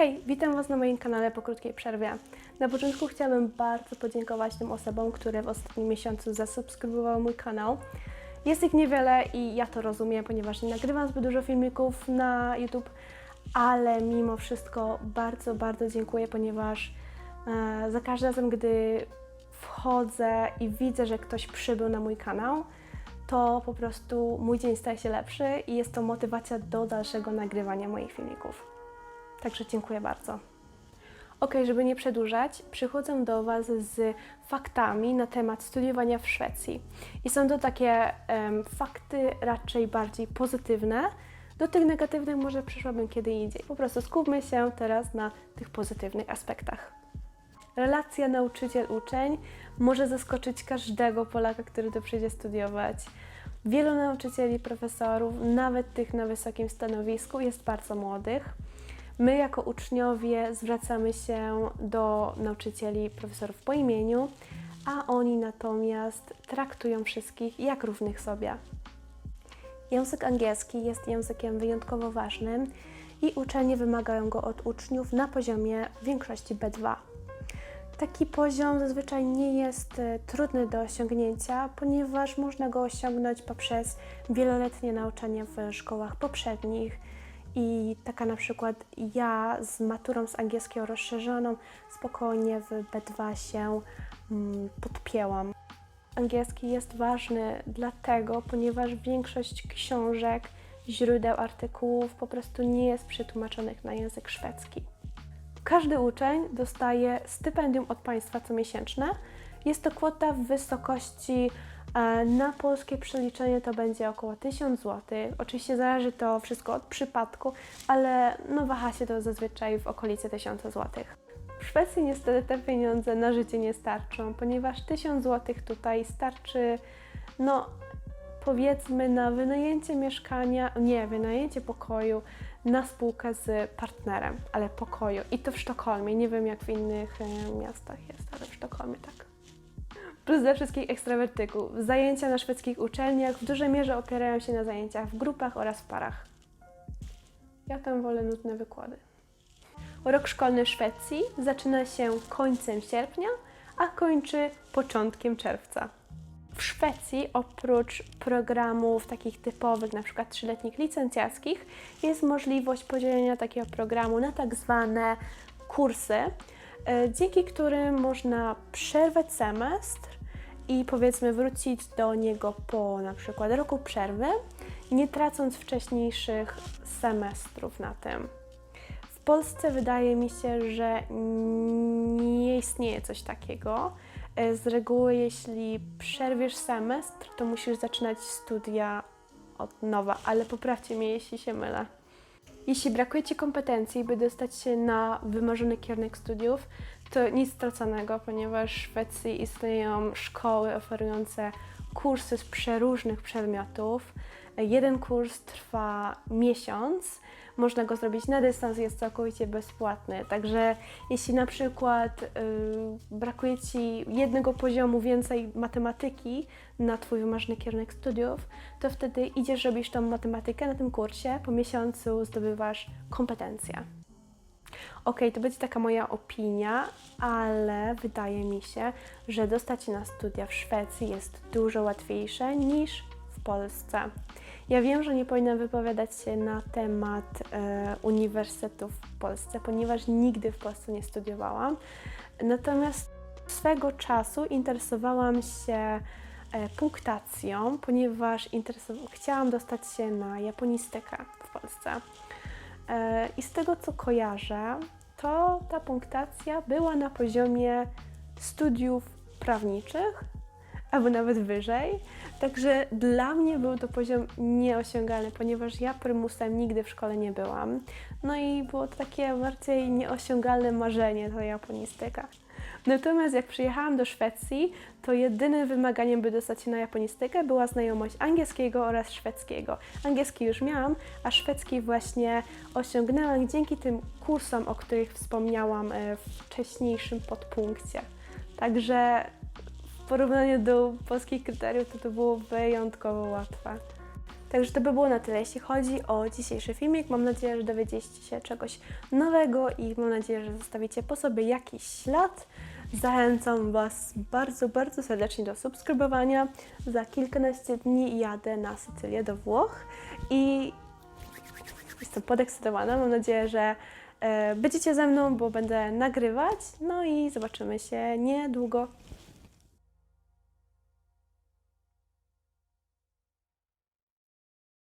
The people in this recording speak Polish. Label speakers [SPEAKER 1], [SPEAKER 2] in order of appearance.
[SPEAKER 1] Hej, witam Was na moim kanale po krótkiej przerwie. Na początku chciałabym bardzo podziękować tym osobom, które w ostatnim miesiącu zasubskrybowały mój kanał. Jest ich niewiele i ja to rozumiem, ponieważ nie nagrywam zbyt dużo filmików na YouTube, ale mimo wszystko bardzo, bardzo dziękuję, ponieważ e, za każdym razem, gdy wchodzę i widzę, że ktoś przybył na mój kanał, to po prostu mój dzień staje się lepszy i jest to motywacja do dalszego nagrywania moich filmików. Także dziękuję bardzo. Ok, żeby nie przedłużać, przychodzę do Was z faktami na temat studiowania w Szwecji. I są to takie em, fakty raczej bardziej pozytywne. Do tych negatywnych może przyszłabym kiedy indziej. Po prostu skupmy się teraz na tych pozytywnych aspektach. Relacja nauczyciel-uczeń może zaskoczyć każdego Polaka, który tu przyjdzie studiować. Wielu nauczycieli, profesorów, nawet tych na wysokim stanowisku, jest bardzo młodych. My, jako uczniowie, zwracamy się do nauczycieli, profesorów po imieniu, a oni natomiast traktują wszystkich jak równych sobie. Język angielski jest językiem wyjątkowo ważnym i uczenie wymagają go od uczniów na poziomie większości B2. Taki poziom zazwyczaj nie jest e, trudny do osiągnięcia, ponieważ można go osiągnąć poprzez wieloletnie nauczanie w szkołach poprzednich. I taka na przykład ja z maturą z angielskiego rozszerzoną spokojnie w B2 się mm, podpięłam. Angielski jest ważny dlatego, ponieważ większość książek, źródeł, artykułów po prostu nie jest przetłumaczonych na język szwedzki. Każdy uczeń dostaje stypendium od państwa comiesięczne. Jest to kwota w wysokości na polskie przeliczenie to będzie około 1000 zł. Oczywiście zależy to wszystko od przypadku, ale no waha się to zazwyczaj w okolicy 1000 zł. W Szwecji niestety te pieniądze na życie nie starczą, ponieważ 1000 zł tutaj starczy, no powiedzmy na wynajęcie mieszkania, nie, wynajęcie pokoju na spółkę z partnerem, ale pokoju. I to w Sztokholmie. Nie wiem jak w innych e, miastach jest, ale w Sztokholmie tak. Plus dla wszystkich ekstrawertyków. Zajęcia na szwedzkich uczelniach w dużej mierze opierają się na zajęciach w grupach oraz w parach. Ja tam wolę nudne wykłady. Rok szkolny w Szwecji zaczyna się końcem sierpnia, a kończy początkiem czerwca. W Szwecji oprócz programów takich typowych, na przykład trzyletnich licencjackich, jest możliwość podzielenia takiego programu na tak zwane kursy, e, dzięki którym można przerwać semestr i powiedzmy wrócić do niego po na przykład roku przerwy, nie tracąc wcześniejszych semestrów na tym. W Polsce wydaje mi się, że nie istnieje coś takiego. E, Z reguły, jeśli przerwiesz semestr, to musisz zaczynać studia od nowa, ale poprawcie mnie, jeśli się mylę. Jeśli brakuje Ci kompetencji, by dostać się na wymarzony kierunek studiów, to nic straconego, ponieważ w Szwecji istnieją szkoły oferujące kursy z przeróżnych przedmiotów. Jeden kurs trwa miesiąc, można go zrobić na dystans, jest całkowicie bezpłatny. Także jeśli na przykład y, brakuje Ci jednego poziomu więcej matematyki na Twój wymarzony kierunek studiów, to wtedy idziesz, robisz tą matematykę na tym kursie, po miesiącu zdobywasz kompetencje. Ok, to będzie taka moja opinia, ale wydaje mi się, że dostać się na studia w Szwecji jest dużo łatwiejsze niż w Polsce. Ja wiem, że nie powinnam wypowiadać się na temat e, uniwersytetów w Polsce, ponieważ nigdy w Polsce nie studiowałam. Natomiast swego czasu interesowałam się e, punktacją, ponieważ chciałam dostać się na japonistykę w Polsce. E, I z tego co kojarzę, to ta punktacja była na poziomie studiów prawniczych, albo nawet wyżej. Także dla mnie był to poziom nieosiągalny, ponieważ ja prymusem nigdy w szkole nie byłam. No i było to takie bardziej nieosiągalne marzenie, ta japonistyka. Natomiast jak przyjechałam do Szwecji, to jedynym wymaganiem, by dostać się na japonistykę, była znajomość angielskiego oraz szwedzkiego. Angielski już miałam, a szwedzki właśnie osiągnęłam dzięki tym kursom, o których wspomniałam e, w wcześniejszym podpunkcie. Także w porównaniu do polskich kryteriów, to to było wyjątkowo łatwe. Także to by było na tyle, jeśli chodzi o dzisiejszy filmik. Mam nadzieję, że dowiedzieliście się czegoś nowego i mam nadzieję, że zostawicie po sobie jakiś ślad. Zachęcam Was bardzo, bardzo serdecznie do subskrybowania. Za kilkanaście dni jadę na Sycylię do Włoch i jestem podekscytowana. Mam nadzieję, że e, będziecie ze mną, bo będę nagrywać. No i zobaczymy się niedługo.